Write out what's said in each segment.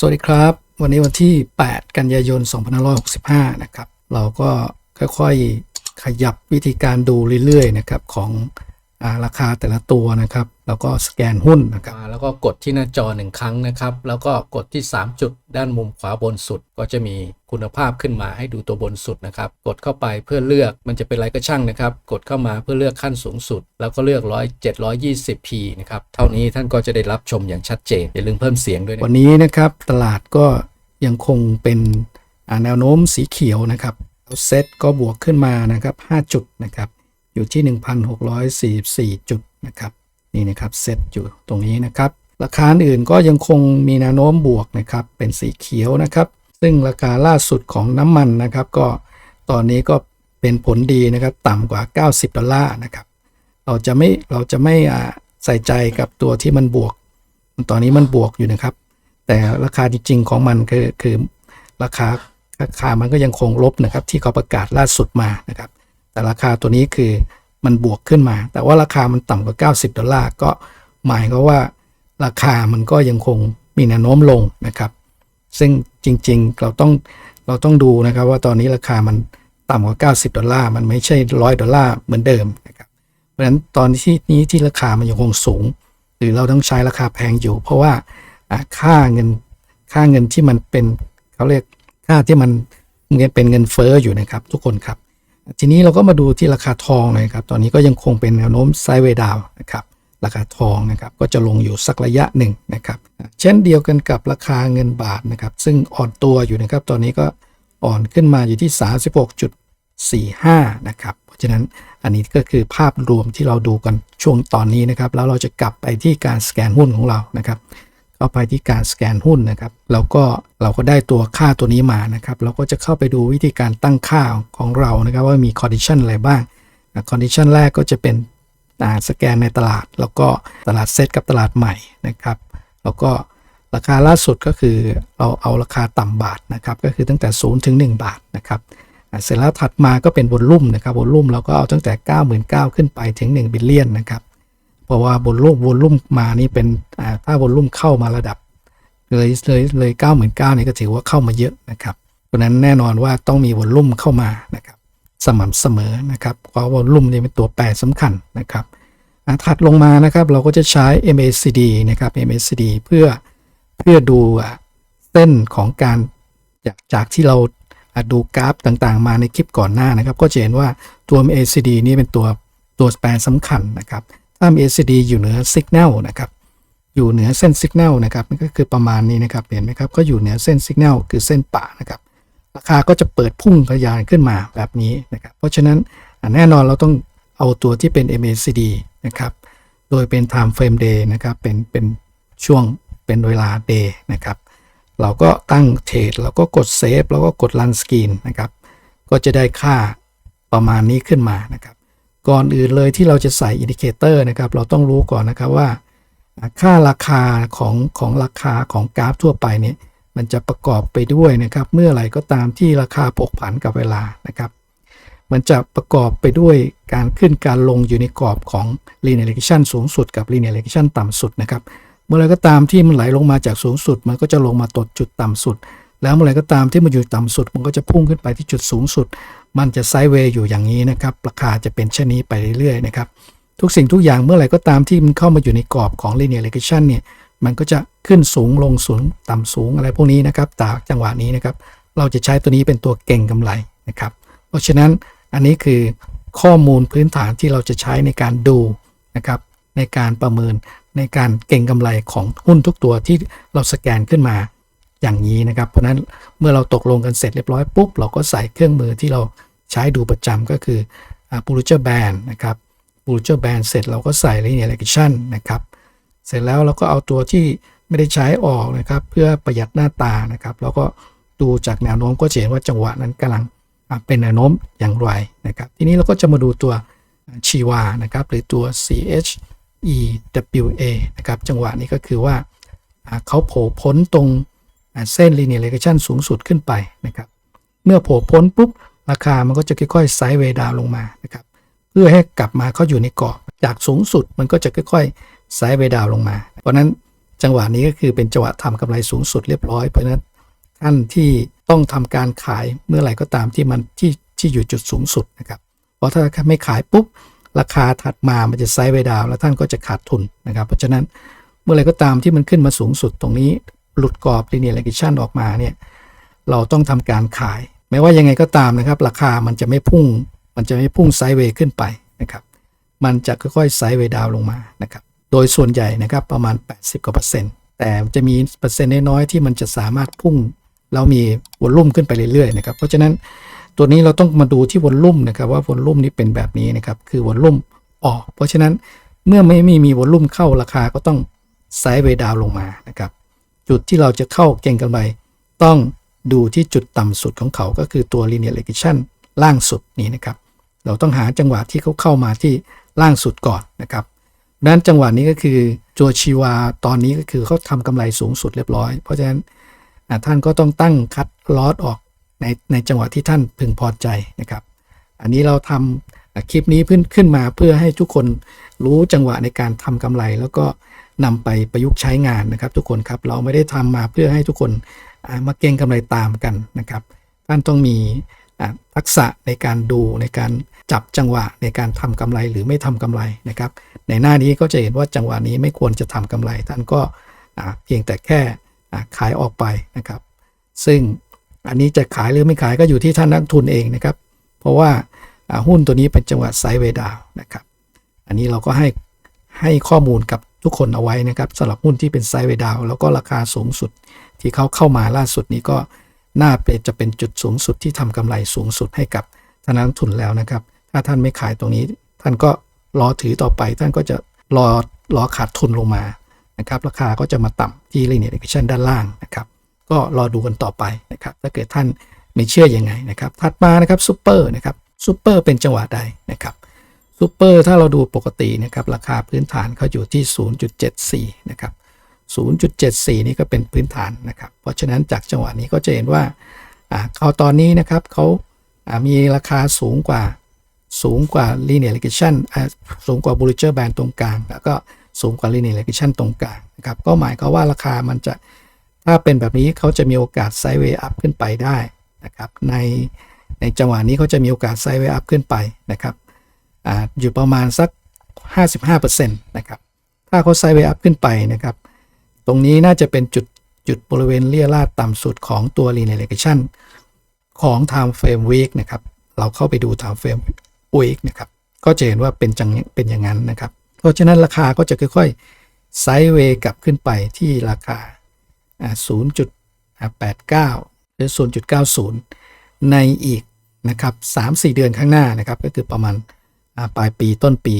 สวัสดีครับ วันนี้วันที่ 8 กันยายน 2565 นะครับ เราก็ค่อยๆขยับวิธีการดูเรื่อยๆนะครับของอาราคาแต่ละตัวนะครับ แล้วก็สแกนหุ้นนะครับแล้วก็กดที่หน้าจอหนึ่งครั้งนะครับ แล้วก็กดที่ 3 จุดด้านมุมขวาบนสุด ก็จะมีคุณภาพขึ้นมาให้ดูตัวบนสุดนะครับ กดเข้าไปเพื่อเลือกมันจะเป็นอะไรก็ช่างนะครับ กดเข้ามาเพื่อเลือกขั้นสูงสุด แล้วก็เลือก100 720p นะครับ เท่านี้ท่านก็จะได้รับชมอย่างชัดเจน อย่าลืมเพิ่มเสียงด้วยนะวันนี้นะครับตลาดก็ยังคงเป็นอ่าแนวโน้มสีเขียวนะครับแล้วเซ็ตก็บวกขึ้นมานะครับ5จุดนะครับอยู่ที่ 1,644 จุดนะครับ นี่นะครับเซตอยู่ตรงนี้นะครับราคาอื่นก็ยังคงมีแนวโน้มบวกนะครับเป็นสีเขียวนะครับ ซึ่งราคาล่าสุดของน้ำมันนะครับ ก็ตอนนี้ก็เป็นผลดีนะครับต่ำกว่า 90 ดอลลาร์นะครับ เราจะไม่เราจะไม่ใส่ใจกับตัวที่มันบวก ตอนนี้มันบวกอยู่นะครับ แต่ราคาจริงๆของมันคือคือราคาราคามันก็ยังคงลบนะครับ ที่เขาประกาศล่าสุดมานะครับ แต่ราคาตัวนี้คือ มันบวกขึ้นมา แต่ว่าราคามันต่ำกว่า 90 ดอลลาร์ก็หมายก็ว่าราคามันก็ยังคงมีแนวโน้มลงนะครับ ซึ่งจริงๆเราต้องเราต้องดูนะครับว่าตอนนี้ราคามันต่ำกว่า 90 ดอลลาร์มันไม่ใช่ 100 ดอลลาร์เหมือนเดิมนะครับเพราะฉะนั้นตอนที่นี้ที่ราคามันยังคงสูง หรือเราต้องใช้ราคาแพงอยู่ เพราะว่าอ่าค่าเงินค่าเงินที่มันเป็นเขาเรียกค่าที่มันเงินเป็นเงินเฟ้ออยู่นะครับ ทุกคนครับ ทีนี้เราก็มาดูที่ราคาทองเลยครับ ตอนนี้ก็ยังคงเป็นแนวโน้มไซด์เวดาวนะครับ ราคาทองนะครับก็จะลงอยู่สักระยะหนึ่งนะครับ เช่นเดียวกันกับราคาเงินบาทนะครับ ซึ่งอ่อนตัวอยู่นะครับ ตอนนี้ก็อ่อนขึ้นมาอยู่ที่ 36.45 นะครับ เพราะฉะนั้นอันนี้ก็คือภาพรวมที่เราดูกันช่วงตอนนี้นะครับ แล้วเราจะกลับไปที่การสแกนหุ้นของเรานะครับ เข้าไปที่การสแกนหุ้นนะครับแล้วก็เราก็ได้ตัวค่าตัวนี้มานะครับ เราก็จะเข้าไปดูวิธีการตั้งค่าของเรานะครับ ว่ามีคอนดิชันอะไรบ้างคอนดิชันแรกก็จะเป็นสแกนในตลาด แล้วก็ตลาดเซตกับตลาดใหม่นะครับ แล้วก็ราคาล่าสุดก็คือเราเอาราคาต่ำบาทนะครับ ก็คือตั้งแต่0ถึง1บาทนะครับเสร็จแล้วถัดมาก็เป็นวอลลุ่มนะครับวอลลุ่มเราก็เอาตั้งแต่ 99,000 ขึ้นไปถึง 1 บิลเลียนนะครับ เพราะว่าบนลุ่มวอลุ่มมานี่เป็นถ้าวอลุ่มเข้ามาระดับเลยเลยเลยเก้าหมื่นเก้านี่ก็ถือว่าเข้ามาเยอะนะครับเพราะนั้นแน่นอนว่าต้องมีวอลุ่มเข้ามานะครับสม่ำเสมอนะครับเพราะวอลุ่มนี่เป็นตัวแปรสำคัญนะครับถัดลงมานะครับเราก็จะใช้ MACD นะครับ MACD เพื่อเพื่อดูเส้นของการจากจากที่เราดูกราฟต่างๆ มาในคลิปก่อนหน้านะครับ ก็จะเห็นว่าตัว MACD นี่เป็นตัวตัวแปรสำคัญนะครับ ถ้า MACD อยู่เหนือ Signal นะครับอยู่เหนือเส้นสัญญาณนะครับนี่ก็คือประมาณนี้นะครับเห็นไหมครับก็อยู่เหนือเส้นสัญญาณคือเส้นป่านะครับราคาก็จะเปิดพุ่งทะยานขึ้นมาแบบนี้นะครับเพราะฉะนั้นแน่นอนเราต้องเอาตัวที่เป็น MACD นะครับโดยเป็น time frame day นะครับเป็นเป็นช่วงเป็นเวลา day นะครับเราก็ตั้งเทรดเราก็กดเซฟแล้วก็กด run screen นะครับก็จะได้ค่าประมาณนี้ขึ้นมานะครับ ก่อนอื่นเลยที่เราจะใส่อินดิเคเตอร์นะครับ เราต้องรู้ก่อนนะครับว่า ค่าราคาของของราคาของกราฟทั่วไปเนี่ยมันจะประกอบไปด้วยนะครับ เมื่อไหร่ก็ตามที่ราคาผกผันกับเวลานะครับ มันจะประกอบไปด้วยการขึ้นการลงอยู่ในกรอบของ linear regression สูงสุดกับ linear regression ต่ำสุดนะครับ เมื่อไรก็ตามที่มันไหลลงมาจากสูงสุด มันก็จะลงมาตดจุดต่ำสุด แล้วเมื่อไรก็ตามที่มันอยู่ต่ำสุด มันก็จะพุ่งขึ้นไปที่จุดสูงสุด มันจะไซด์เวย์อยู่อย่างนี้นะครับ ราคาจะเป็นเช่นนี้ไปเรื่อยๆนะครับ ทุกสิ่งทุกอย่างเมื่อไหร่ก็ตามที่มันเข้ามาอยู่ในกรอบของ linear regression เนี่ย มันก็จะขึ้นสูงลงสูงต่ำสูงอะไรพวกนี้นะครับตากจังหวะนี้นะครับ เราจะใช้ตัวนี้เป็นตัวเก่งกำไรนะครับ เพราะฉะนั้นอันนี้คือข้อมูลพื้นฐานที่เราจะใช้ในการดูนะครับ ในการประเมินในการเก่งกำไรของหุ้นทุกตัวที่เราสแกนขึ้นมา อย่างนี้นะครับ เพราะนั้นเมื่อเราตกลงกันเสร็จเรียบร้อยปุ๊บ เราก็ใส่เครื่องมือที่เราใช้ดูประจำก็คือ Bollinger Band นะครับบูเจอร์แบนเสร็จเราก็ใส่ linear regression นะครับ เสร็จแล้วเราก็เอาตัวที่ไม่ได้ใช้ออกนะครับ เพื่อประหยัดหน้าตานะครับ แล้วก็ดูจากแนวโน้มก็เห็นว่าจังหวะนั้นกำลังเป็นแนวโน้มอย่างไรนะครับ ทีนี้เราก็จะมาดูตัวชีวานะครับ หรือตัว CHEWA นะครับ จังหวะนี้ก็คือว่าเขาโผล่พ้นตรง เส้น linear regression สูงสุดขึ้นไปนะครับ เมื่อโผล่พ้นปุ๊บ ราคามันก็จะค่อยๆไซด์เวดาวลงมานะครับ เพื่อให้กลับมาเข้าอยู่ในกรอบ จากสูงสุดมันก็จะค่อยๆไซด์เวดาวลงมา เพราะนั้นจังหวะนี้ก็คือเป็นจังหวะทำกำไรสูงสุดเรียบร้อย เพราะนั้นท่านที่ต้องทำการขายเมื่อไหร่ก็ตามที่มันที่ที่อยู่จุดสูงสุดนะครับ เพราะถ้าไม่ขายปุ๊บราคาถัดมามันจะไซด์ไวดาวแล้วท่านก็จะขาดทุนนะครับ เพราะฉะนั้นเมื่อไหร่ก็ตามที่มันขึ้นมาสูงสุดตรงนี้ หลุดกรอบ linear regression ออกมาเนี่ยเราต้องทำการขายไม่ว่ายังไงก็ตามนะครับ ราคามันจะไม่พุ่ง มันจะไม่พุ่งไซด์เวย์ขึ้นไปนะครับ มันจะค่อยๆไซด์เวย์ดาวลงมานะครับ โดยส่วนใหญ่นะครับประมาณ 80กว่าเปอร์เซ็นต์แต่จะมีเปอร์เซ็นต์น้อยๆที่มันจะสามารถพุ่งแล้วมีวอลลุ่มขึ้นไปเรื่อยๆนะครับ เพราะฉะนั้นตัวนี้เราต้องมาดูที่วอลลุ่มนะครับว่าวอลลุ่มนี้เป็นแบบนี้นะครับคือวอลลุ่มออก เพราะฉะนั้นเมื่อไม่มีมีวอลลุ่มเข้าราคาก็ต้องไซด์เวย์ดาวลงมานะครับ จุดที่เราจะเข้าเก็งกำไรต้องดูที่จุดต่ำสุดของเขาก็คือตัว linear regression ล่างสุดนี้นะครับ เราต้องหาจังหวะที่เขาเข้ามาที่ล่างสุดก่อนนะครับดังนั้นจังหวะนี้ก็คือตัวชีวาตอนนี้ก็คือเขาทำกำไรสูงสุดเรียบร้อย เพราะฉะนั้นท่านก็ต้องตั้งคัดลอสออกในในจังหวะที่ท่านพึงพอใจนะครับ อันนี้เราทำอ่าคลิปนี้ขึ้นขึ้นมาเพื่อให้ทุกคนรู้จังหวะในการทำกำไร แล้วก็ นำไปประยุกต์ใช้งานนะครับ ทุกคนครับเราไม่ได้ทำมาเพื่อให้ทุกคนมาเก็งกำไรตามกันนะครับ ท่านต้องมีทักษะในการดูในการจับจังหวะในการทำกำไรหรือไม่ทำกำไรนะครับ ในหน้านี้ก็จะเห็นว่าจังหวะนี้ไม่ควรจะทำกำไร ท่านก็เพียงแต่แค่ขายออกไปนะครับ ซึ่งอันนี้จะขายหรือไม่ขายก็อยู่ที่ท่านนักทุนเองนะครับ เพราะว่าหุ้นตัวนี้เป็นจังหวะไซด์เวดาวนะครับ อันนี้เราก็ให้ให้ข้อมูลกับ ทุกคนเอาไว้นะครับสำหรับหุ้นที่เป็นไซด์เวดาวแล้วก็ราคาสูงสุดที่เขาเข้ามาล่าสุดนี้ก็น่าเป็นจะเป็นจุดสูงสุดที่ทำกำไรสูงสุดให้กับท่านนักทุนแล้วนะครับ ถ้าท่านไม่ขายตรงนี้ ท่านก็รอถือต่อไป ท่านก็จะรอรอขาดทุนลงมานะครับราคาก็จะมาต่ำที่ linear regression ด้านล่างนะครับ ก็รอดูกันต่อไปนะครับ ถ้าเกิดท่านไม่เชื่อยังไงนะครับ ถัดมานะครับซูเปอร์นะครับซูเปอร์เป็นจังหวะใดนะครับ ซูเปอร์ถ้าเราดูปกตินะครับราคาพื้นฐานเขาอยู่ที่ 0.74 นะครับ 0.74 นี่ก็เป็นพื้นฐานนะครับ เพราะฉะนั้นจากจังหวะนี้ก็จะเห็นว่าอาเขาตอนนี้นะครับเขามีราคาสูงกว่าสูงกว่า linear regression อ่าสูงกว่า Bollinger Band ตรงกลาง แล้วก็สูงกว่า linear regression ตรงกลางนะครับก็หมายความว่าราคามันจะถ้าเป็นแบบนี้เขาจะมีโอกาสไซด์เวย์อัพขึ้นไปได้นะครับในในจังหวะนี้เขาจะมีโอกาสไซด์เวย์อัพขึ้นไปนะครับ ออยู่ประมาณสัก 55%นะครับถ้าเขาไซด์เวย์อัพขึ้นไปนะครับ ตรงนี้น่าจะเป็นจุดจุดบริเวณเลี่ยราดต่ำสุดของตัว linear regression ของ time frame week นะครับ เราเข้าไปดู time frame week นะครับ ก็จะเห็นว่าเป็นจังเป็นอย่างนั้นนะครับ เพราะฉะนั้นราคาก็จะค่อยๆไซด์เวย์กลับขึ้นไปที่ราคา 0.89 หรือ 0.90 ในอีกนะครับ 3-4 เดือนข้างหน้านะครับ ก็คือประมาณ ปลายปีต้นปี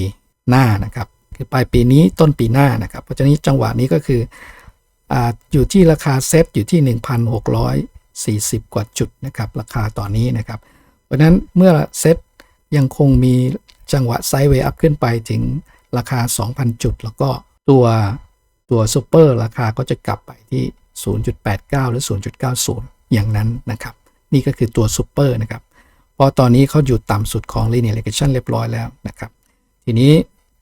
หน้านะครับ คือปลายปีนี้ต้นปีหน้านะครับ เพราะฉะนั้นจังหวะนี้ก็คือออยู่ที่ราคาเซตอยู่ที่ 1,640 กว่าจุดนะครับ ราคาตอนนี้นะครับ เพราะฉะนั้นเมื่อเซตยังคงมีจังหวะไซด์เวย์อัพขึ้นไปถึงราคา 2,000 จุด แล้วก็ตัวตัวซูเปอร์ราคาก็จะกลับไปที่ 0.89 หรือ 0.90 อย่างนั้นนะครับ นี่ก็คือตัวซูเปอร์นะครับ เพราะตอนนี้เขาอยู่ต่ำสุดของ linear regression เรียบร้อยแล้วนะครับ ทีนี้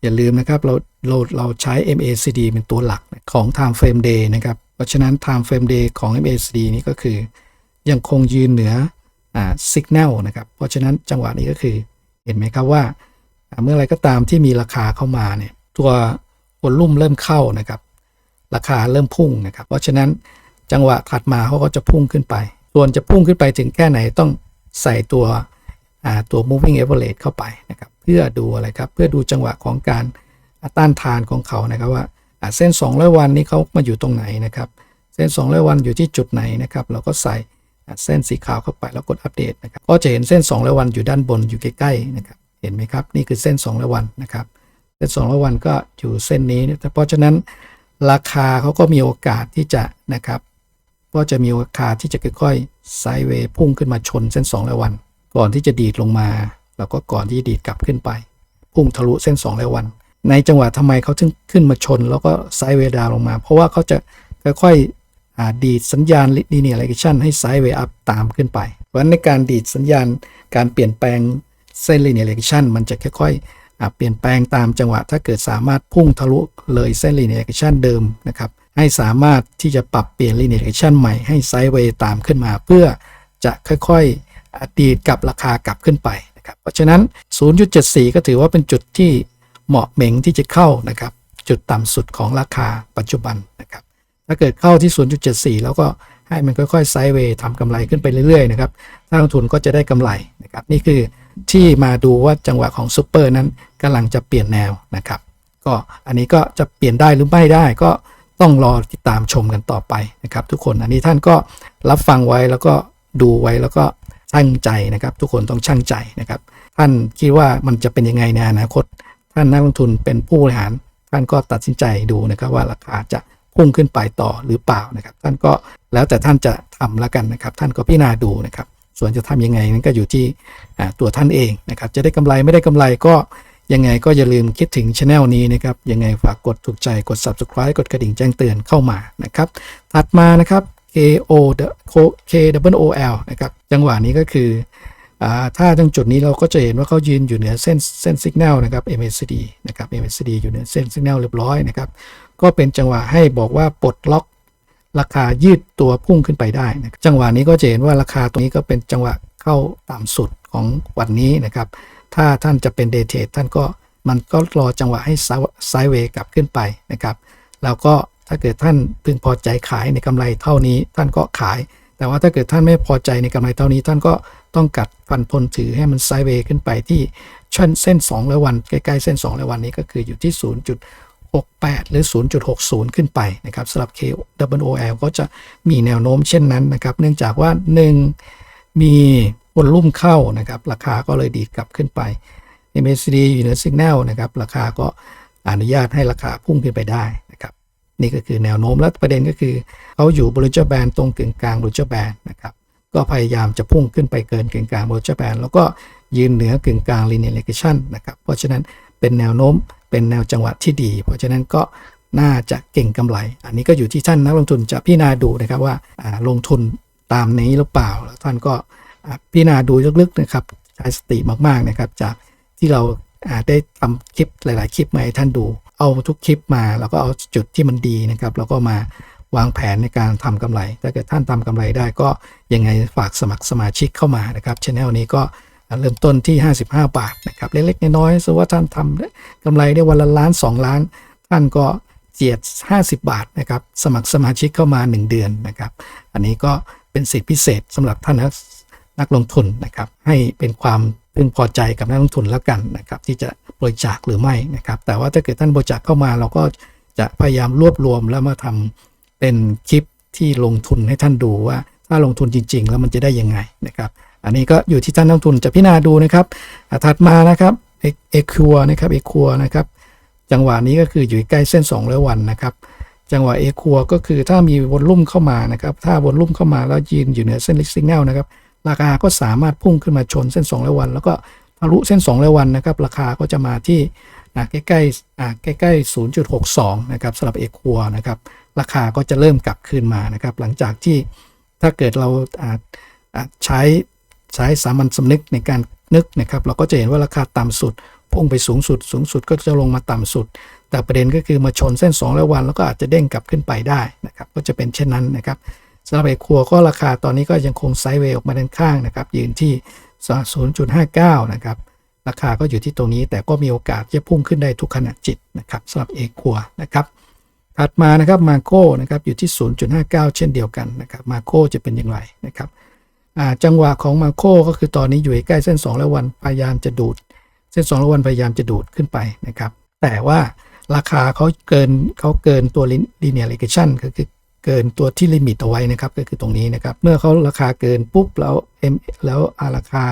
อย่าลืมนะครับเราเราเราใช้ MACD เป็นตัวหลักของ time frame day นะครับ เพราะฉะนั้น time frame day ของ MACD นี่ก็คือ ยังคงยืนเหนืออ่า signal นะครับ เพราะฉะนั้นจังหวะนี้ก็คือเห็นไหมครับว่าอ่า เมื่อไรก็ตามที่มีราคาเข้ามาเนี่ยตัววอลลุ่มเริ่มเข้านะครับ ราคาเริ่มพุ่งนะครับ เพราะฉะนั้นจังหวะถัดมาเขาก็จะพุ่งขึ้นไป ส่วนจะพุ่งขึ้นไปถึงแค่ไหนต้อง ใส่ตัวตัว moving average เข้าไปนะครับเพื่อดูอะไรครับเพื่อดูจังหวะของการต้านทานของเขานะครับว่าเส้น 200 วันนี้เขามาอยู่ตรงไหนนะครับเส้น 200 วันอยู่ที่จุดไหนนะครับเราก็ใส่เส้นสีขาวเข้าไปแล้วกดอัปเดตนะครับก็จะเห็นเส้น 200 วันอยู่ด้านบนอยู่ใกล้ๆนะครับเห็นไหมครับนี่คือเส้น 200 วันนะครับเส้น 200 วันก็อยู่เส้นนี้นะเพราะฉะนั้นราคาเขาก็มีโอกาสที่จะนะครับก็จะมีโอกาสที่จะค่อยๆ ไซเวย์พุ่งขึ้นมาชนเส้น200วัน ก่อนที่จะดีดลงมา แล้วก็ก่อนที่จะดีดกลับขึ้นไป พุ่งทะลุเส้น200วัน ในจังหวะทำไมเขาถึงขึ้นมาชน แล้วก็ไซเวย์ดาวลงมา เพราะว่าเขาจะค่อยๆดีดสัญญาณ linear regression ให้ไซเวย์อัพตามขึ้นไป เพราะฉะนั้นในการดีดสัญญาณการเปลี่ยนแปลงเส้น linear regression มันจะค่อยๆเปลี่ยนแปลงตามจังหวะถ้าเกิดสามารถพุ่งทะลุเลยเส้น linear regression เดิมนะครับ ให้สามารถที่จะปรับเปลี่ยน linear action ใหม่ให้ไซด์เวย์ตามขึ้นมา เพื่อจะค่อยๆอดีตกับราคากลับขึ้นไปนะครับเพราะฉะนั้น 0.74 ก็ถือว่าเป็นจุดที่เหมาะเหม่งที่จะเข้านะครับจุดต่ำสุดของราคาปัจจุบันนะครับถ้าเกิดเข้าที่ 0.74 แล้วก็ให้มันค่อยๆไซด์เวย์ทำกำไรขึ้นไปเรื่อยๆนะครับถ้าลงทุนก็จะได้กำไรนะครับนี่คือที่มาดูว่าจังหวะของซูเปอร์นั้นกำลังจะเปลี่ยนแนวนะครับก็อันนี้ก็จะเปลี่ยนได้หรือไม่ได้ก็ ต้องรอติดตามชมกันต่อไปนะครับ ทุกคนอันนี้ท่านก็รับฟังไว้แล้วก็ดูไว้แล้วก็ช่างใจนะครับ ทุกคนต้องช่างใจนะครับ ท่านคิดว่ามันจะเป็นยังไงในอนาคต ท่านนักลงทุนเป็นผู้บริหาร ท่านก็ตัดสินใจดูนะครับว่าราคาจะพุ่งขึ้นไปต่อหรือเปล่านะครับ ท่านก็แล้วแต่ท่านจะทำแล้วกันนะครับ ท่านก็พิจารณาดูนะครับ ส่วนจะทำยังไงนั้นก็อยู่ที่ตัวท่านเองนะครับ จะได้กำไรไม่ได้กำไรก็ ยังไงก็อย่าลืมคิดถึงช anel นี้นะครับ ยังไงฝากกดถูกใจกด subscribe กดกระดิ่งแจ้งเตือนเข้ามานะครับ ถัดมานะครับ KO K W O L นะครับ จังหวะนี้ก็คืออ่าถ้าตรงจุดนี้เราก็จะเห็นว่าเขายืนอยู่เหนือเส้นเส้นสัญญาณนะครับ MACD นะครับ MACD อยู่เหนือเส้นสัญญาณเรียบร้อยนะครับ ก็เป็นจังหวะให้บอกว่าปลดล็อกราคายืดตัวพุ่งขึ้นไปได้นะครับจังหวะนี้ก็จะเห็นว่าราคาตรงนี้ก็เป็นจังหวะเข้าต่ำสุดของวันนี้นะครับ ถ้าท่านจะเป็นเดเทท่านก็มันก็รอจังหวะให้ไซด์เวย์กลับขึ้นไปนะครับแล้วก็ถ้าเกิดท่านพึงพอใจขายในกำไรเท่านี้ท่านก็ขาย แต่ว่าถ้าเกิดท่านไม่พอใจในกำไรเท่านี้ ท่านก็ต้องกัดฟันพลถือให้มันไซด์เวย์ขึ้นไปที่ชั้นเส้น2ร้อยวันใกล้ๆเส้น2ร้อยวันนี้ก็คืออยู่ที่ 0.68 หรือ 0.60 ขึ้นไปนะครับสำหรับ K W O L ก็จะมีแนวโน้มเช่นนั้นนะครับ เนื่องจากว่า 1 มี วอลลุ่มเข้านะครับ ราคาก็เลยดีดกลับขึ้นไป MACD อยู่เหนือสัญญาณนะครับ ราคาก็อนุญาตให้ราคาพุ่งขึ้นไปได้นะครับ นี่ก็คือแนวโน้มและประเด็นก็คือเขาอยู่บริจาแบนตรงกึ่งกลางบริจาแบนนะครับ ก็พยายามจะพุ่งขึ้นไปเกินกึ่งกลางบริจาแบนแล้วก็ยืนเหนือกึ่งกลาง linear regression นะครับ เพราะฉะนั้นเป็นแนวโน้มเป็นแนวจังหวะที่ดี เพราะฉะนั้นก็น่าจะเก่งกำไร อันนี้ก็อยู่ที่ท่านนักลงทุนจะพิจารณาดูนะครับว่าลงทุนตามนี้หรือเปล่าแล้วท่านก็ พิจารณาดูลึกๆนะครับใช้สติมากๆนะครับ จากที่เราได้ทำคลิปหลาย ๆ คลิปมาให้ท่านดู เอาทุกคลิปมา แล้วก็เอาจุดที่มันดีนะครับ แล้วก็มาวางแผนในการทำกำไร ถ้าเกิดท่านทำกำไรได้ก็ยังไงฝากสมัครสมาชิกเข้ามานะครับช anel นี้ก็เริ่มต้นที่ 55 บาทนะครับ เล็ก ๆ น้อยๆสมมติว่าท่านทำกำไรได้วันละล้าน 2 ล้าน ท่านก็เจียด 50 บาทนะครับ สมัครสมาชิกเข้ามา 1 เดือนนะครับ อันนี้ก็เป็นสิทธิพิเศษสำหรับท่านนัก นักลงทุนนะครับ ให้เป็นความพึงพอใจกับนักลงทุนแล้วกันนะครับ ที่จะบริจาคหรือไม่นะครับ แต่ว่าถ้าเกิดท่านบริจาคเข้ามา เราก็จะพยายามรวบรวมแล้วมาทำเป็นคลิปที่ลงทุนให้ท่านดูว่าถ้าลงทุนจริง ๆ แล้วมันจะได้ยังไงนะครับ อันนี้ก็อยู่ที่ท่านนักลงทุนจะพิจารณาดูนะครับถัดมานะครับเอคัวนะครับเอคัวนะครับจังหวะนี้ก็คืออยู่ใกล้เส้น2ร้อยวันนะครับ จังหวะเอคัวก็คือถ้ามีวอลลุ่มเข้ามานะครับ ถ้าวอลลุ่มเข้ามาแล้วยืนอยู่เหนือเส้นลิสิงแนลนะครับ ราคาก็สามารถพุ่งขึ้นมาชนเส้น2ร้อยวัน แล้วก็ทะลุเส้น2ร้อยวันนะครับ ราคาก็จะมาที่อ่าใกล้ๆอ่าใกล้ๆ 0.62 นะครับสำหรับเอคัวนะครับ ราคาก็จะเริ่มกลับคืนมานะครับ หลังจากที่ถ้าเกิดเราอาอ่าใช้ใช้สามัญสำนึกในการนึกนะครับ เราก็จะเห็นว่าราคาต่ำสุดพุ่งไปสูงสุด สูงสุดก็จะลงมาต่ำสุด แต่ประเด็นก็คือมาชนเส้น2ร้อยวัน แล้วก็อาจจะเด้งกลับขึ้นไปได้นะครับ ก็จะเป็นเช่นนั้นนะครับ สำหรับไอ้ครัวก็ราคาตอนนี้ก็ยังคงไซด์เวย์ออกมาด้านข้างนะครับยืนที่ 0.59 นะครับราคาก็อยู่ที่ตรงนี้แต่ก็มีโอกาสจะพุ่งขึ้นได้ทุกขณะจิตนะครับสำหรับเอกครัวนะครับถัดมานะครับมาโก้นะครับอยู่ที่ 0.59 เช่นเดียวกันนะครับมาโก้จะเป็นอย่างไรนะครับจังหวะของมาโก้ก็คือตอนนี้อยู่ใกล้เส้น 2 แล้ววันพยายามจะดูด เส้น 2 แล้ววันพยายามจะดูดขึ้นไปนะครับแต่ว่าราคาเขาเกินเขาเกินตัว linear regression ก็คือ เกินตัวที่ลิมิตเอาไว้นะครับก็คือตรงนี้นะครับ เมื่อเขาราคาเกินปุ๊บแล้ว M แล้วอาราคา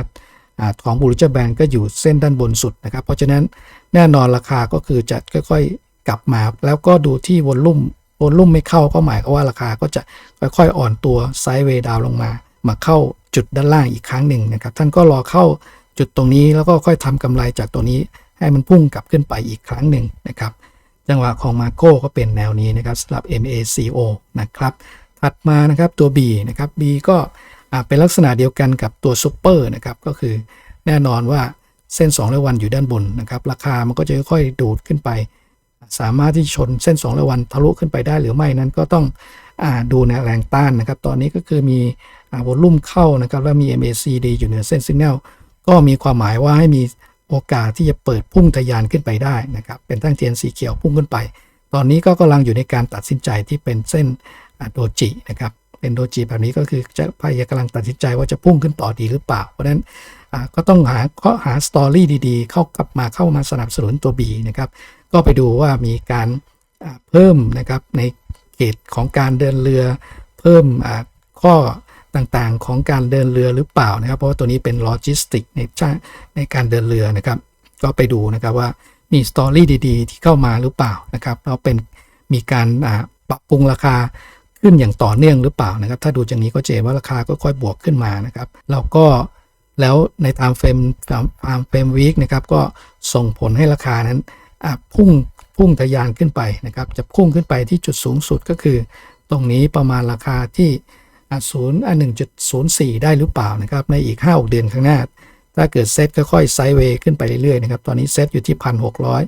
อของบูริจแบนก็อยู่เส้นด้านบนสุดนะครับ เพราะฉะนั้นแน่นอนราคาก็คือจะค่อยๆกลับมา แล้วก็ดูที่วอลลุ่มวอลลุ่มไม่เข้าก็หมายว่าราคาก็จะค่อยๆอ่อนตัวไซด์เวย์ดาวลงมา มาเข้าจุดด้านล่างอีกครั้งหนึ่งนะครับ ท่านก็รอเข้าจุดตรงนี้แล้วก็ค่อยทำกำไรจากตัวนี้ ให้มันพุ่งกลับขึ้นไปอีกครั้งหนึ่งนะครับ จังหวะของมาโก้ก็เป็นแนวนี้นะครับสำหรับ MACO นะครับ ถัดมานะครับตัว B นะครับ B ก็เป็นลักษณะเดียวกันกับตัวซูเปอร์นะครับ ก็คือแน่นอนว่าเส้น2ร้อยวันอยู่ด้านบนนะครับ ราคามันก็จะค่อยๆดูดขึ้นไป สามารถที่ชนเส้น2ระวันทะลุขึ้นไปได้หรือไม่นั้นก็ต้องอดูแนแรงต้านนะครับ ตอนนี้ก็คือมีวอลลุ่มเข้านะครับ แล้วมี MACD อยู่เหนือเส้น Signal ก็มีความหมายว่าให้มี โอกาสที่จะเปิดพุ่งทะยานขึ้นไปได้นะครับ เป็นตั้งเทียนสีเขียวพุ่งขึ้นไป ตอนนี้ก็กำลังอยู่ในการตัดสินใจที่เป็นเส้นโดจินะครับเป็นโดจิแบบนี้ก็คือจะพยายามกำลังตัดสินใจว่าจะพุ่งขึ้นต่อดีหรือเปล่า เพราะฉะนั้นก็ต้องหาข้อหาสตอรี่ดีๆ เข้ากลับมาเข้ามาสนับสนุนตัว B นะครับก็ไปดูว่ามีการเพิ่มนะครับในเกตของการเดินเรือ เพิ่มข้อ ต่างๆ ของการเดินเรือหรือเปล่านะครับ เพราะว่าตัวนี้เป็นโลจิสติกในในการเดินเรือนะครับ ก็ไปดูนะครับว่ามีสตอรี่ดีๆ ที่เข้ามาหรือเปล่านะครับแล้วเป็นมีการปรับปรุงราคาขึ้นอย่างต่อเนื่องหรือเปล่านะครับ ถ้าดูจากนี้ก็เจว่าราคาก็ค่อยบวกขึ้นมานะครับแล้วก็แล้วในตามเฟรมตามเฟรมวีคนะครับก็ส่งผลให้ราคานั้นพุ่งพุ่งทะยานขึ้นไปนะครับ จะพุ่งขึ้นไปที่จุดสูงสุดก็คือ ตรงนี้ประมาณราคาที่ ศูนย์อันหนึ่งจุดศูนย์สี่ได้หรือเปล่านะครับในอีก5้าเดือนข้างหน้า ถ้าเกิดเซตค่อยๆไซด์เวย์ขึ้นไปเรื่อยๆนะครับตอนนี้เซตอยู่ที่พันหกร้อย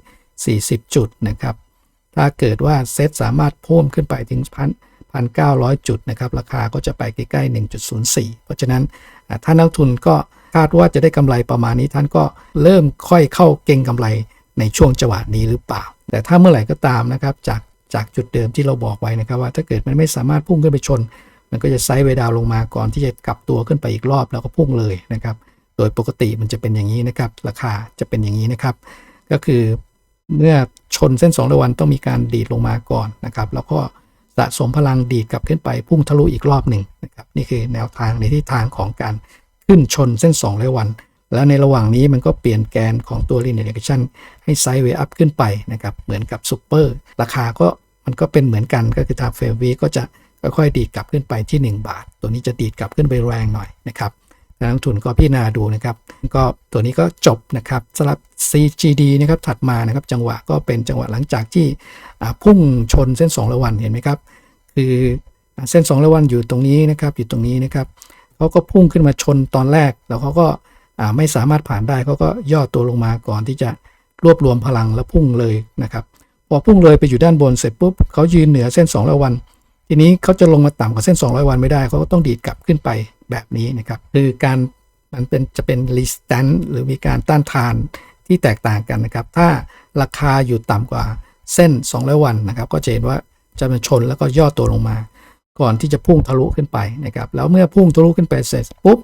สี่สิบจุดนะครับถ้าเกิดว่าเซตสามารถพิ่มขึ้นไปถึงพันพันเก้าร้อยจุดนะครับราคาก็จะไปใกล้ๆหนึ่งจุดศูนย์สี่เพราะฉะนั้นถ้านักทุนก็คาดว่าจะได้กำไรประมาณนี้ท่านก็เริ่มค่อยเข้าเก็งกำไรในช่วงจังหวะนี้หรือเปล่า แต่ถ้าเมื่อไหร่ก็ตามนะครับจากจากจุดเดิมที่เราบอกไว้นะครับว่าถ้าเกิดมันไม่สามารถพุ่งขึ้นไปชน มันก็จะไซด์เวดาวลงมาก่อนที่จะกลับตัวขึ้นไปอีกรอบแล้วก็พุ่งเลยนะครับ โดยปกติมันจะเป็นอย่างนี้นะครับ ราคาจะเป็นอย่างนี้นะครับ ก็คือเมื่อชนเส้น2ระวันต้องมีการดีดลงมาก่อนนะครับ แล้วก็สะสมพลังดีดกลับขึ้นไปพุ่งทะลุอีกรอบหนึ่งนะครับนี่คือแนวทางในทิศทางของการขึ้นชนเส้น2ระวัน แล้วในระหว่างนี้มันก็เปลี่ยนแกนของตัว linear regression ให้ไซด์เวย์อัพขึ้นไปนะครับเหมือนกับซูเปอร์ราคาก็มันก็เป็นเหมือนกันก็คือทางเฟรมวีก็จะ ค่อยๆดีดกลับขึ้นไปที่ 1 บาท ตัวนี้จะดีดกลับขึ้นไปแรงหน่อยนะครับนักลงทุนก็พิจารณาดูนะครับ ก็ตัวนี้ก็จบนะครับสำหรับ CGD นะครับถัดมานะครับจังหวะก็เป็นจังหวะหลังจากที่พุ่งชนเส้น2ระวันเห็นไหมครับ คือเส้น2ระวันอยู่ตรงนี้นะครับอยู่ตรงนี้นะครับเขาก็พุ่งขึ้นมาชนตอนแรก แล้วเขาก็ไม่สามารถผ่านได้เขาก็ย่อตัวลงมาก่อนที่จะรวบรวมพลังแล้วพุ่งเลยนะครับพอพุ่งเลยไปอยู่ด้านบนเสร็จปุ๊บเขายืนเหนือเส้น200วัน ทีนี้เขาจะลงมาต่ำกว่าเส้น 200 วันไม่ได้เขาก็ต้องดีดกลับขึ้นไปแบบนี้นะครับ คือการมันเป็นจะเป็น resistance หรือมีการต้านทานที่แตกต่างกันนะครับ ถ้าราคาอยู่ต่ำกว่าเส้น 200 วันนะครับ ก็จะเห็นว่าจะมาชนแล้วก็ย่อตัวลงมา ก่อนที่จะพุ่งทะลุขึ้นไปนะครับ แล้วเมื่อพุ่งทะลุขึ้นไปเสร็จปุ๊บ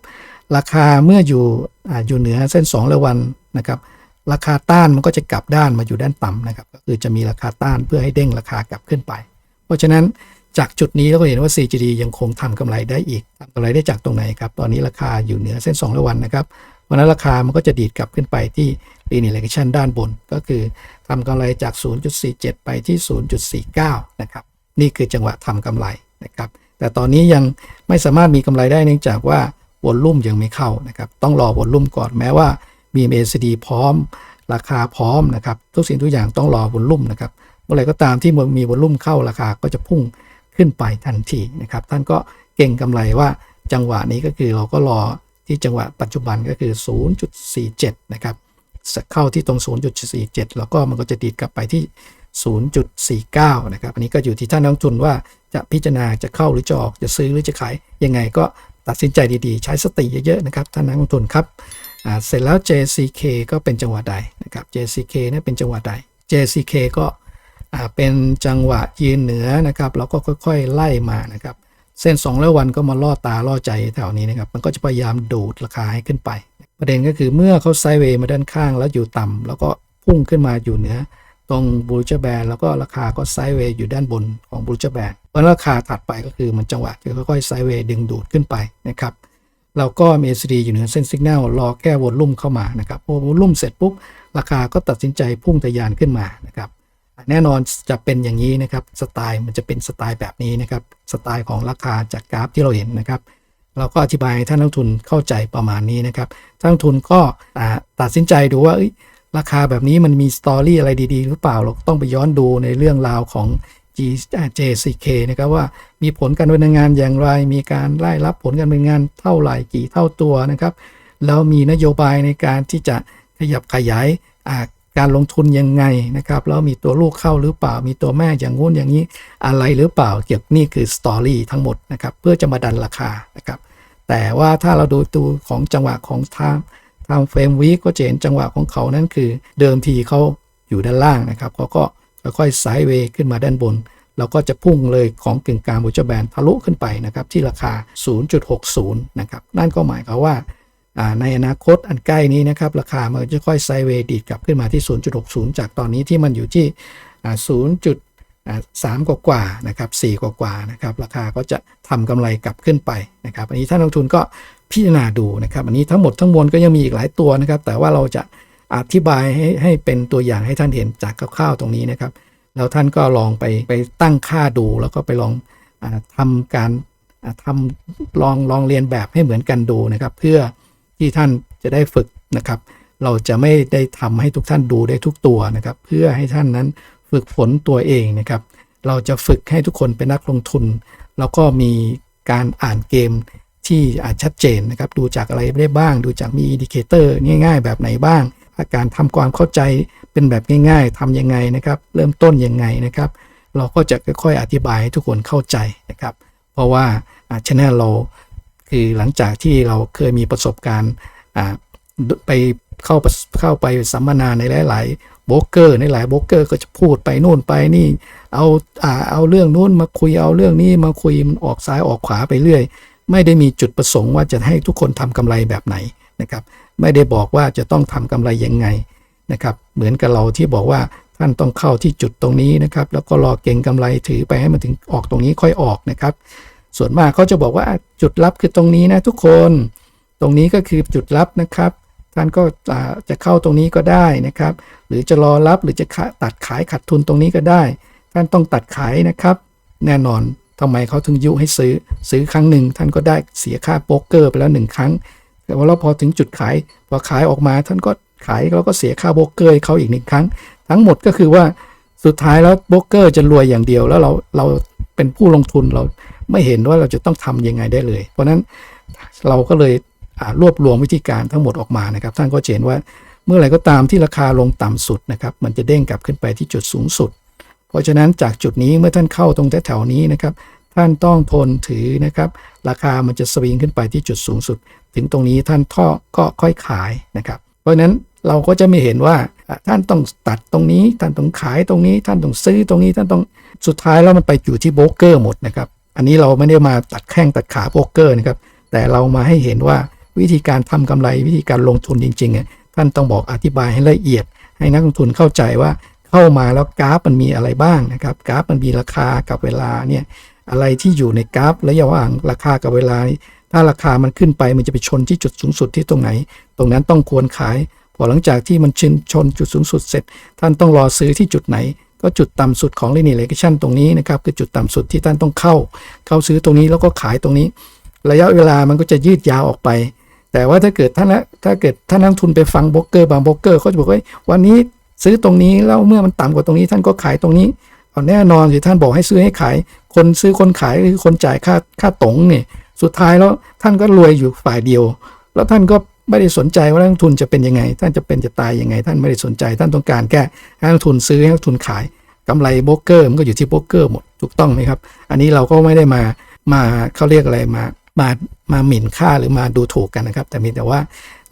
ราคาเมื่ออยู่ออยู่เหนือเส้น2ร้อยวันนะครับราคาต้านมันก็จะกลับด้านมาอยู่ด้านต่ำนะครับ ก็คือจะมีราคาต้านเพื่อให้เด้งราคากลับขึ้นไป เพราะฉะนั้น จากจุดนี้เราก็เห็นว่า CGD ยังคงทำกำไรได้อีกทำกำไรได้จากตรงไหนครับ ตอนนี้ราคาอยู่เหนือเส้น2ร้อยวันนะครับวันนั้นราคามันก็จะดีดกลับขึ้นไปที่ linear regression ด้านบน ก็คือทำกำไรจาก 0.47 ไปที่ 0.49 นะครับ นี่คือจังหวะทำกำไรนะครับ แต่ตอนนี้ยังไม่สามารถมีกำไรได้เนื่องจากว่าวอลลุ่มยังไม่เข้านะครับ ต้องรอวอลลุ่มก่อนแม้ว่ามี MACD พร้อม ราคาพร้อมนะครับ ทุกสิ่งทุกอย่างต้องรอวอลลุ่มนะครับ เมื่อไรก็ตามที่มีวอลลุ่มเข้าราคาก็จะพุ่ง ขึ้นไปทันทีนะครับ ท่านก็เก่งกำไรว่าจังหวะนี้ก็คือเราก็รอที่จังหวะปัจจุบันก็คือ 0.47 นะครับเข้าที่ตรง 0.47 แล้วก็มันก็จะดีดกลับไปที่ 0.49 นะครับ อันนี้ก็อยู่ที่ท่านนักทุนว่าจะพิจารณาจะเข้าหรือจะออกจะซื้อหรือจะขายยังไงก็ตัดสินใจดีๆ ใช้สติเยอะๆนะครับท่านนักลงทุนครับเสร็จแล้ว JCK ก็เป็นจังหวะใดนะครับ JCK นี่เป็นจังหวะใด JCK ก็ เป็นจังหวะยืนเหนือนะครับแล้วก็ค่อย ๆ ไล่มานะครับ เส้น2แล้ววันก็มาล่อตาล่อใจแถวนี้นะครับ มันก็จะพยายามดูดราคาให้ขึ้นไป ประเด็นก็คือเมื่อเขาไซเวย์มาด้านข้างแล้วอยู่ต่ำแล้วก็พุ่งขึ้นมาอยู่เหนือตรงบูลเจอร์แบนแล้วก็ราคาก็ไซเวย์อยู่ด้านบนของบูลเจอร์แบนเพราะราคาถัดไปก็คือมันจังหวะจะค่อยๆไซเวย์ดึงดูดขึ้นไปนะครับเราก็มี SD อยู่เหนือเส้นสัญญาณรอแค่วอลลุ่มเข้ามานะครับพอวอลลุ่มเสร็จปุ๊บราคาก็ตัดสินใจพุ่งทะยานขึ้นมานะครับ แน่นอนจะเป็นอย่างนี้นะครับสไตล์มันจะเป็นสไตล์แบบนี้นะครับสไตล์ของราคาจากกราฟที่เราเห็นนะครับ เราก็อธิบายให้ท่านนักทุนเข้าใจประมาณนี้นะครับท่านนักทุนก็ตัดสินใจดูว่าราคาแบบนี้มันมีสตอรี่อะไรดีๆ หรือเปล่าเราต้องไปย้อนดูในเรื่องราวของ G JCK นะครับว่ามีผลการดำเนินงานอย่างไร มีการไล่รับผลการดำเนินงานเท่าไหร่กี่เท่าตัวนะครับแล้วมีนโยบายในการที่จะขยับขยาย การลงทุนยังไงนะครับแล้วมีตัวลูกเข้าหรือเปล่า มีตัวแม่อย่างงู้นอย่างนี้อะไรหรือเปล่า เกี่ยวนี่คือสตอรี่ทั้งหมดนะครับเพื่อจะมาดันราคานะครับแต่ว่าถ้าเราดูตัวของจังหวะของทางทางเฟรมวีก็จะเห็นจังหวะของเขานั่นคือเดิมทีเขาอยู่ด้านล่างนะครับเขาก็ค่อยๆไซด์เวย์ขึ้นมาด้านบนเราก็จะพุ่งเลยของกึ่งกลางบูจแบนทะลุขึ้นไปนะครับที่ราคา 0.60 นะครับนั่นก็หมายความว่า ในอนาคตอันใกล้นี้นะครับราคามันจะค่อยไซเวดีดกลับขึ้นมาที่ 0.60 จากตอนนี้ที่มันอยู่ที่ 0. อ่าสามกว่ากว่าๆนะครับสี่กว่ากว่าๆนะครับราคาก็จะทำกำไรกลับขึ้นไปนะครับอันนี้ท่านลงทุนก็พิจารณาดูนะครับอันนี้ทั้งหมดทั้งมวลก็ยังมีอีกหลายตัวนะครับ แต่ว่าเราจะอธิบายให้ให้เป็นตัวอย่างให้ท่านเห็นจากคร่าวๆตรงนี้นะครับแล้วท่านก็ลองไปไปตั้งค่าดูแล้วก็ไปลองอาทำการอ่าทำลองลองเรียนแบบให้เหมือนกันดูนะครับ เพื่อ ที่ท่านจะได้ฝึกนะครับ เราจะไม่ได้ทำให้ทุกท่านดูได้ทุกตัวนะครับ เพื่อให้ท่านนั้นฝึกฝนตัวเองนะครับ เราจะฝึกให้ทุกคนเป็นนักลงทุน แล้วก็มีการอ่านเกมที่อาจชัดเจนนะครับ ดูจากอะไรได้บ้าง ดูจากมีอินดิเคเตอร์ง่าย ๆ แบบไหนบ้างการทำความเข้าใจเป็นแบบง่ายๆทำยังไงนะครับ เริ่มต้นยังไงนะครับ เราก็จะค่อยๆอธิบายให้ทุกคนเข้าใจนะครับ เพราะว่าชแนลเรา คือหลังจากที่เราเคยมีประสบการณ์ไปเข้าเข้าไปสัมมนาในหลายๆโบรกเกอร์ในหลายโบรกเกอร์ก็จะพูดไปนู่นไปนี่ เอาอ่าเอาเรื่องนู้นมาคุยเอาเรื่องนี้มาคุยมันออกซ้ายออกขวาไปเรื่อย ไม่ได้มีจุดประสงค์ว่าจะให้ทุกคนทำกำไรแบบไหนนะครับ ไม่ได้บอกว่าจะต้องทำกำไรยังไงนะครับ เหมือนกับเราที่บอกว่าท่านต้องเข้าที่จุดตรงนี้นะครับ แล้วก็รอเก่งกำไรถือไปให้มันถึงออกตรงนี้ค่อยออกนะครับ ส่วนมากเขาจะบอกว่าจุดลับคือตรงนี้นะทุกคน ตรงนี้ก็คือจุดลับนะครับ ท่านก็จะเข้าตรงนี้ก็ได้นะครับ หรือจะรอรับหรือจะตัดขายขัดทุนตรงนี้ก็ได้ ท่านต้องตัดขายนะครับ แน่นอนทำไมเขาถึงยุให้ซื้อซื้อครั้งหนึ่ง ท่านก็ได้เสียค่าโป๊กเกอร์ไปแล้วหนึ่งครั้งแต่ว่าเราพอถึงจุดขายพอขายออกมาท่านก็ขายแล้วก็เสียค่าโบรกเกอร์เขาอีกหนึ่งครั้ง ทั้งหมดก็คือว่าสุดท้ายแล้วโบรกเกอร์จะรวยอย่างเดียวแล้วเราเราเป็นผู้ลงทุนเรา ไม่เห็นว่าเราจะต้องทำยังไงได้เลย เพราะฉะนั้นเราก็เลยรวบรวมวิธีการทั้งหมดออกมานะครับ ท่านก็เห็นว่าเมื่อไหร่ก็ตามที่ราคาลงต่ำสุดนะครับมันจะเด้งกลับขึ้นไปที่จุดสูงสุด เพราะฉะนั้นจากจุดนี้เมื่อท่านเข้าตรงแถวๆนี้นะครับท่านต้องทนถือนะครับ ราคามันจะสวิงขึ้นไปที่จุดสูงสุด ถึงตรงนี้ท่านท่อก็ค่อยขายนะครับ เพราะฉะนั้นเราก็จะไม่เห็นว่าท่านต้องตัดตรงนี้ ท่านต้องขายตรงนี้ ท่านต้องซื้อตรงนี้ท่านต้องสุดท้ายแล้วมันไปอยู่ที่โบรกเกอร์หมดนะครับ อันนี้เราไม่ได้มาตัดแข้งตัดขาโบรกเกอร์นะครับ แต่เรามาให้เห็นว่าวิธีการทำกำไรวิธีการลงทุนจริงๆอะท่านต้องบอกอธิบายให้ละเอียด ให้นักลงทุนเข้าใจว่าเข้ามาแล้วกราฟมันมีอะไรบ้างนะครับ กราฟมันมีราคากับเวลาเนี่ยอะไรที่อยู่ในกราฟระยะว่างราคากับเวลา ถ้าราคามันขึ้นไปมันจะไปชนที่จุดสูงสุดที่ตรงไหน ตรงนั้นต้องควรขาย พอหลังจากที่มันชนชนจุดสูงสุดเสร็จ ท่านต้องรอซื้อที่จุดไหน ก็จุดต่ำสุดของ linear regression ตรงนี้นะครับคือจุดต่ำสุดที่ท่านต้องเข้า เข้าซื้อตรงนี้แล้วก็ขายตรงนี้ ระยะเวลามันก็จะยืดยาวออกไป แต่ว่าถ้าเกิดท่านละถ้าเกิดท่านนักลงทุนไปฟังโบรกเกอร์บางโบรกเกอร์เขาจะบอกว่าวันนี้ซื้อตรงนี้แล้วเมื่อมันต่ำกว่าตรงนี้ท่านก็ขายตรงนี้เอาแน่นอนสิท่านบอกให้ซื้อให้ขาย คนซื้อคนขายคือคนจ่ายค่าค่าตรงเนี่ยสุดท้ายแล้วท่านก็รวยอยู่ฝ่ายเดียว แล้วท่านก็ ไม่ได้สนใจว่านักลงทุนจะเป็นยังไง ท่านจะเป็นจะตายยังไง ท่านไม่ได้สนใจ ท่านต้องการแค่ให้นักทุนซื้อให้นักทุนขายกำไรโบรกเกอร์มันก็อยู่ที่โบรกเกอร์หมดถูกต้องไหมครับ อันนี้เราก็ไม่ได้มามาเขาเรียกอะไรมามามาหมิ่นค่าหรือมาดูถูกกันนะครับ แต่มีแต่ว่า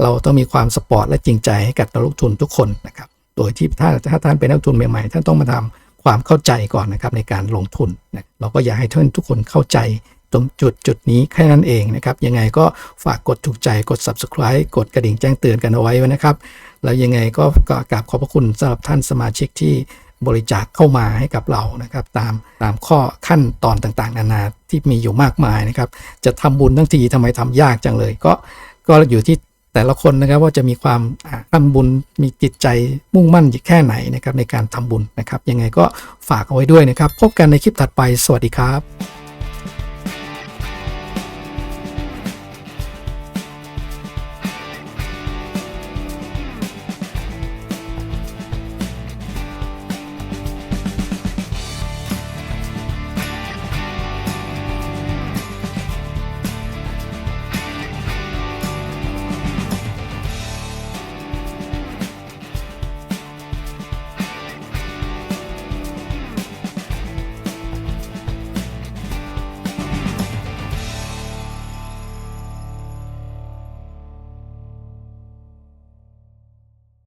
เราต้องมีความสปอร์ตและจริงใจให้กับนักลงทุนทุกคนนะครับ โดยที่ถ้าถ้าท่านเป็นนักทุนใหม่ๆ ท่านต้องมาทำความเข้าใจก่อนนะครับในการลงทุนนะเราก็อยากให้ท่านทุกคนเข้าใจ ตรงจุดจุดนี้แค่นั้นเองนะครับ ยังไงก็ฝากกดถูกใจกด subscribe กดกระดิ่งแจ้งเตือนกันเอาไว้นะครับ แล้วยังไงก็ก็กราบขอบพระคุณสำหรับท่านสมาชิกที่บริจาคเข้ามาให้กับเรานะครับ ตามตามข้อขั้นตอนต่างๆ นานาที่มีอยู่มากมายนะครับ จะทำบุญทั้งทีทำไมทำยากจังเลย ก็ก็อยู่ที่แต่ละคนนะครับว่าจะมีความอ่าทำบุญมีจิตใจมุ่งมั่นแค่ไหนนะครับในการทำบุญนะครับ ยังไงก็ฝากเอาไว้ด้วยนะครับ พบกันในคลิปถัดไปสวัสดีครับ